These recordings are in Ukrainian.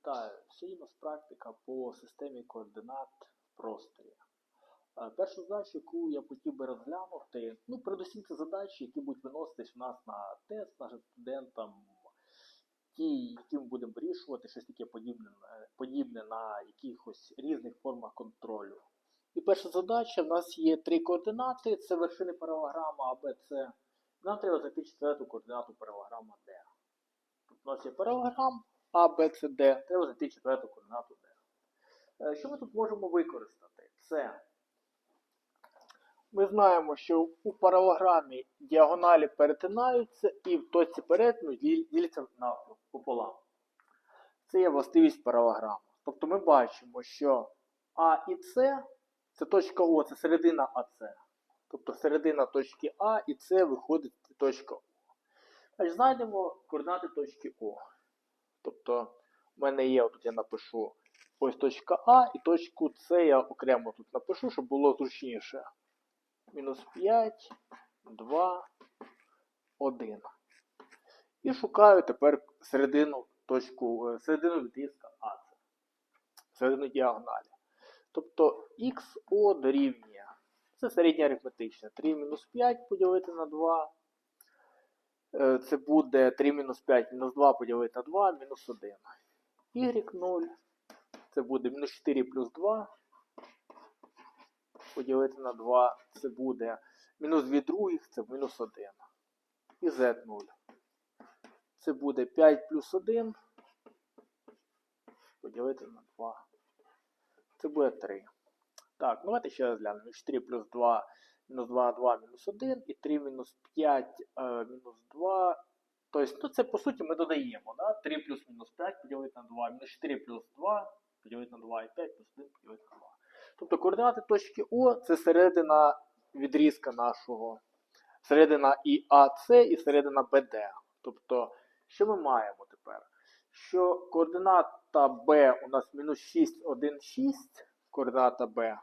Вітаю! Сьогодні у нас практика по системі координат в просторі. Е, Першу задачу, яку я хотів би розглянути, ну, передусім це задачі, які будуть виноситись у нас на тест нашим студентам, ті, які ми будемо вирішувати, щось таке подібне, е, подібне на якихось різних формах контролю. І перша задача, в нас є три координати, це вершини паралограма А, Б. Нам треба знайти четверту координату паралограма Д. Тут у нас є паралограм, а, Б, С, Д. Треба знайти четверту координату Д. Е, Що ми тут можемо використати? Це ми знаємо, що у паралограмі діагоналі перетинаються і в точці перетину діл- діляться пополам. Це є властивість паралограми. Тобто ми бачимо, що А і С це точка О, це середина АС. Тобто середина точки А і С виходить точка О. Значить, знайдемо координати точки О. Тобто, в мене є, тут я напишу ось точка А і точку С я окремо тут напишу, щоб було зручніше. Мінус 5, 2, 1. І шукаю тепер середину точку, е, середину відрізка АС. Середину діагоналі. Тобто XO дорівнює. Це середня арифметична. 3 мінус 5 поділити на 2. Е, Це буде 3 мінус 5 мінус 2 поділити на 2, мінус 1. Y0. Це буде мінус 4 плюс 2. Поділити на 2. Це буде мінус 2 других, це мінус 1. І Z0. Це буде 5 плюс 1. Поділити на 2. Це буде 3. Так, давайте ще раз глянемо. 4 плюс 2 мінус 2 2 мінус 1 і 3 мінус 5 е, мінус 2. Тобто, ну це по суті ми додаємо. Да? 3 плюс мінус 5 поділити на 2, мінус 4 плюс 2 поділити на 2 і 5 плюс 1 поділити на 2. Тобто координати точки О це середина відрізка нашого. Середина і АС і середина БД. Тобто, що ми маємо тепер? Що координата Б у нас мінус 6, 1, 6. Координата Б.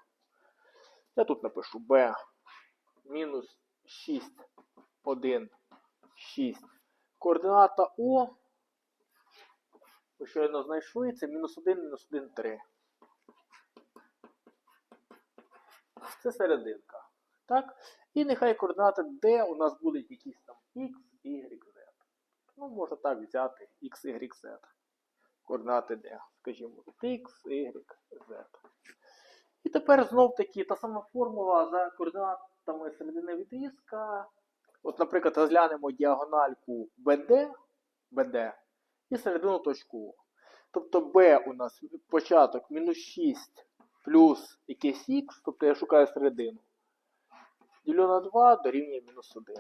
Я тут напишу B мінус 6, 1, 6. Координата О. Ви щойно знайшли, це мінус 1, мінус 1, 3. Це серединка. Так? І нехай координати D у нас будуть якісь там X, Y, Z. Ну, можна так взяти X, Y, Z. Координати D. Скажімо, X, Y, Z. І тепер знов таки та сама формула за координатами середини відрізка. От, наприклад, розглянемо діагональку BD, BD і середину точку. О. Тобто B у нас початок мінус 6 плюс якийсь х, тобто я шукаю середину. Ділю на 2 дорівнює мінус 1.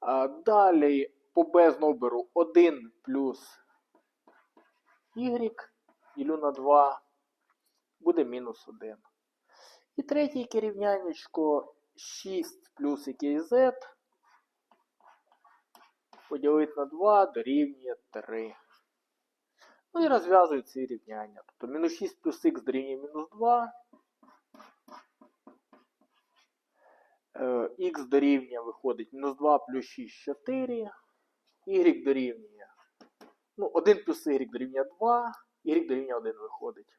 А далі по B знову беру 1 плюс y, ділю на 2 буде мінус 1. І третє яке 6 плюс якийсь z поділити на 2 дорівнює 3. Ну і розв'язую ці рівняння. Тобто мінус 6 плюс х дорівнює мінус 2. Е, Х дорівнює виходить мінус 2 плюс 6 4. Y дорівнює. Ну, 1 плюс y дорівнює 2. Y дорівнює 1 виходить.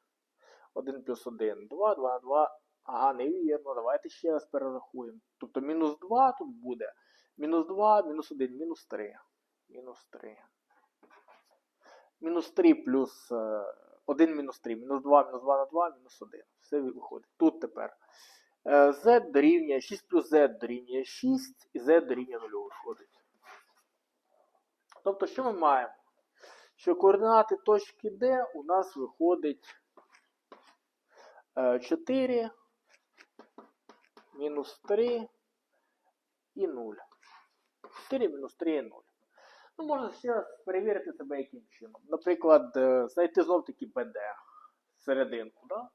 1 плюс 1, 2, 2 на 2. Ага, невірно. Давайте ще раз перерахуємо. Тобто мінус 2 тут буде. Мінус 2, мінус 1, мінус 3. Мінус 3. Мінус 3 плюс е, 1 мінус 3. Мінус 2, мінус 2 на 2, мінус 1. Все виходить. Тут тепер. е, Z дорівнює 6 плюс Z дорівнює 6 і Z дорівнює 0 виходить. Тобто, що ми маємо? Що координати точки D у нас виходить е, 4, мінус 3 і 0. 4 мінус 3 і 0. Ну, можна ще раз перевірити себе яким чином. Наприклад, е, знайти знов таки BD серединку. Да?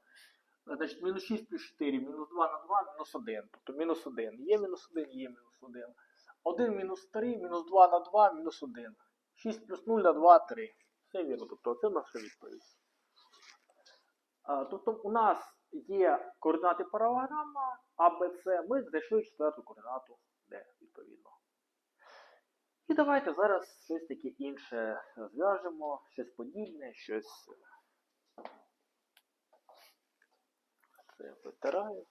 Значить, мінус 6 плюс 4, мінус 2 на 2, мінус 1. Тобто мінус 1. Є мінус 1, є мінус 1. 1 мінус 3, мінус 2 на 2, мінус 1. 6 плюс 0 на 2, 3. Все вірно. Тобто це наша відповідь. А, Тобто у нас є координати паралограма А. Ми знайшли четверту координату Д, відповідно. І давайте зараз щось таке інше зв'яжемо, щось подібне, щось. Це витираю.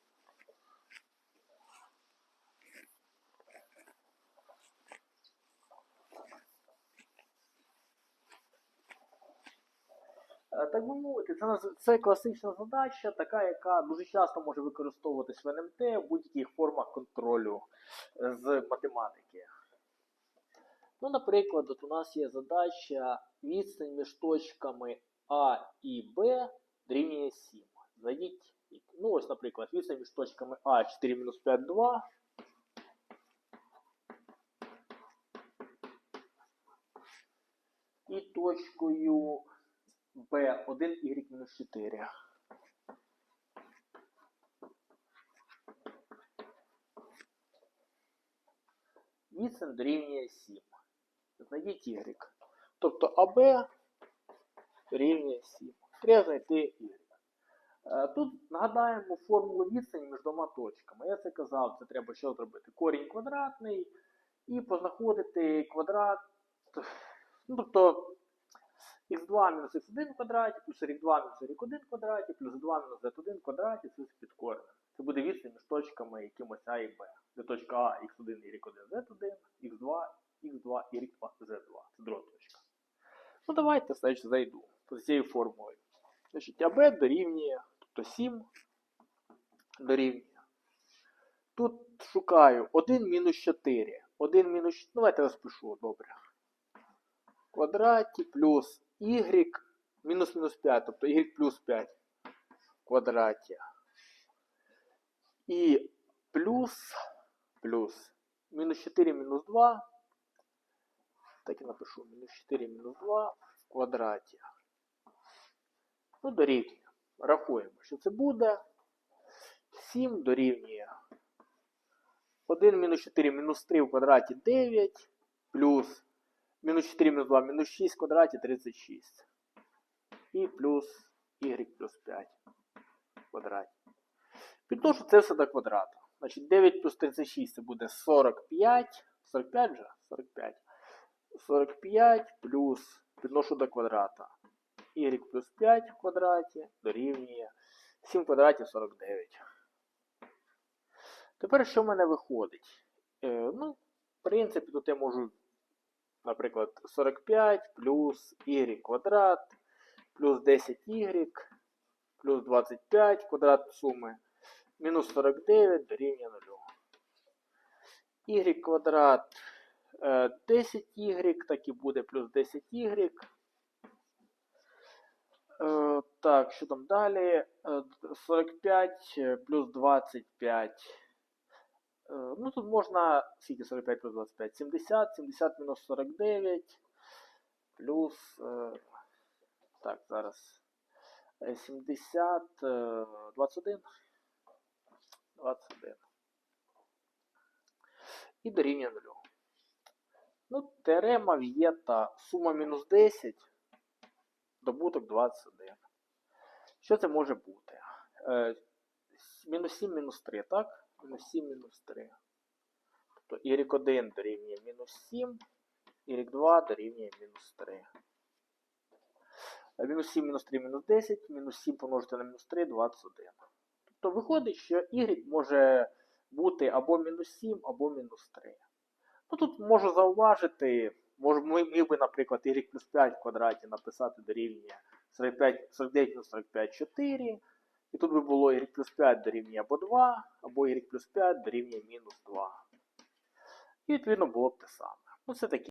Так би мовити, це, це класична задача, така, яка дуже часто може використовуватись в НМТ в будь-яких формах контролю е, з математики. Ну, наприклад, от у нас є задача відстань між точками А і Б дорівнює 7. Зайдіть, ну ось, наприклад, відстань між точками А 4 мінус 5, 2. І точкою Б 1 y мінус 4. Відстань дорівнює 7. Знайдіть y. Тобто АБ дорівнює 7. Треба знайти y. Е, Тут нагадаємо формулу відстані між двома точками. Я це казав, це треба що зробити? Корінь квадратний і познаходити квадрат. Ну, тобто х2 мінус х1 в квадраті, плюс y2 мінус y1 в квадраті, плюс 2 мінус z1 в квадраті, це під коренем. Це буде відстань між точками якимось А і Б. Де точка А, х1, y1, z1, х2, х2, y2, z2. Це друга точка. Ну давайте, значить, зайду з цією формулою. Значить, АБ дорівнює, тобто 7 дорівнює. Тут шукаю 1 мінус 4. 1 мінус 4. Давайте розпишу, добре. Квадраті плюс y мінус мінус 5, тобто y плюс 5 в квадраті. І плюс, плюс, мінус 4 мінус 2. Так і напишу, мінус 4 мінус 2 в квадраті. Ну, дорівнює. Рахуємо, що це буде. 7 дорівнює. 1 мінус 4 мінус 3 в квадраті 9. Плюс мінус 4 мінус 2 мінус 6 в квадраті 36. І плюс y плюс 5 в квадраті. Підношу це все до квадрату. Значить 9 плюс 36 це буде 45. 45 же? 45. 45 плюс підношу до квадрата. y плюс 5 в квадраті дорівнює 7 в квадраті 49. Тепер що в мене виходить? Е, ну, в принципі, тут я можу, наприклад, 45 плюс y квадрат, плюс 10y, плюс 25 квадрат суми, мінус 49 дорівнює 0. y квадрат е, 10y, так і буде плюс 10y. Е, Так, що там далі? Е, 45 е, плюс 25. Е, Ну, тут можна, скільки 45 плюс 25? 70, 70 мінус 49, плюс, е, так, зараз, е, 70, е, 21, 21. І дорівнює 0. Ну, теорема Вієта, сума мінус 10, добуток 21. Що це може бути? Е, мінус 7, мінус 3, так? Мінус 7, мінус 3. Тобто y1 дорівнює мінус 7, y2 дорівнює мінус 3. Е, Мінус 7, мінус 3, мінус 10, мінус 7 помножити на мінус 3, 21. Тобто виходить, що y може бути або мінус 7, або мінус 3. Ну тут можу зауважити, можу, ми- міг би, наприклад, y плюс 5 в квадраті написати дорівнює 45, 49 мінус 45 4. І тут би було y плюс 5 дорівнює або 2, або y плюс 5 дорівнює мінус 2. І відповідно було б те саме. Ну, це такі